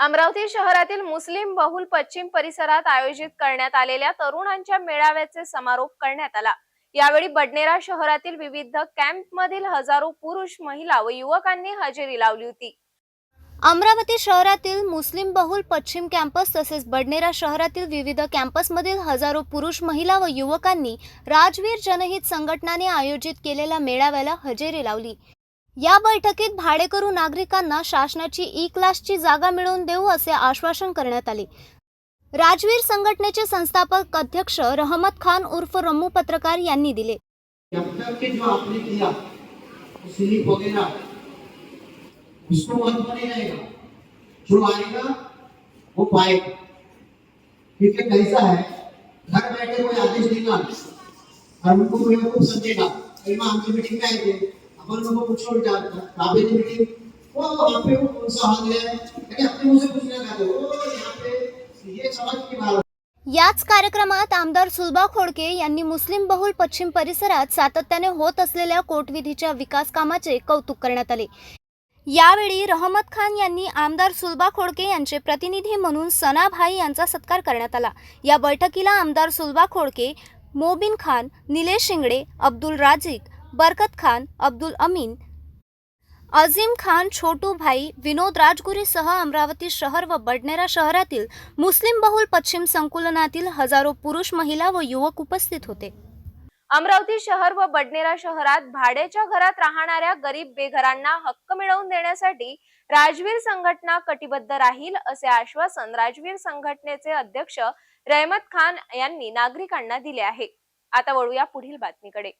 अमरावती शहरातील मुस्लिम बहुल पश्चिम परिसरात आयोजित करण्यात आलेल्या तरुणांच्या मेळाव्याचे समारोप करण्यात आला. यावेळी बडनेरा शहरातील विविध कॅम्पमधील हजारो पुरुष महिला व युवकांनी हजेरी लावली होती. अमरावती शहरातील मुस्लिम बहुल पश्चिम कॅम्पस तसेच बडनेरा शहरातील विविध कॅम्पसमधील हजारो पुरुष महिला व युवकांनी राजवीर जनहित संघटनाने आयोजित केलेल्या मेळाव्याला हजेरी लावली. या बैठकीत भाडेकरू नागरिकांना शासनाची e ई क्लासची जागा मिळवून देऊ असे आश्वासन करण्यात आले. राजवीर संघटनेचे संस्थापक अध्यक्ष रहमत खान उर्फ रम्मू पत्रकार यांनी दिले. जो आएगा वो पाएगा क्योंकि कैसा है? घर बैठे कोई आदेश देगा और उनको कोई को समझेगा कई बार हमसे मीटिंग में आए थे अपन लोगों को पूछो बेटा काबे की वो वहाँ पे वो कौन सा हाल है लेकिन अपने मुझे कुछ नहीं कहते यहाँ पे ये समझ की बात याच कार्यक्रमात आमदार सुलभा खोडके यांनी मुस्लिम बहुल पश्चिम परिसरात सातत्याने होत असलेल्या कोटविधीच्या विकास कामाचे कौतुक करण्यात आले. यावेळी रहमत खान यांनी आमदार सुलभा खोडके यांचे प्रतिनिधी म्हणून सनाभाई यांचा सत्कार करण्यात आला. या बैठकीला आमदार सुलभा खोडके मोबिन खान निलेश शिंगडे अब्दुल राजिक बरकत खान अब्दुल अमीन अझीम खान छोटू भाई विनोद राजगुरीसह अमरावती शहर व बडनेरा शहरातील मुस्लिम बहुल पश्चिम संकुलनातील हजारो पुरुष महिला व युवक उपस्थित होते. अमरावती शहर व बडनेरा शहरात भाड्याच्या घरात राहणाऱ्या गरीब बेघरांना हक्क मिळवून देण्यासाठी राजवीर संघटना कटिबद्ध राहील असे आश्वासन राजवीर संघटनेचे अध्यक्ष रहमत खान यांनी नागरिकांना दिले आहे. आता वळूया पुढील बातमीकडे.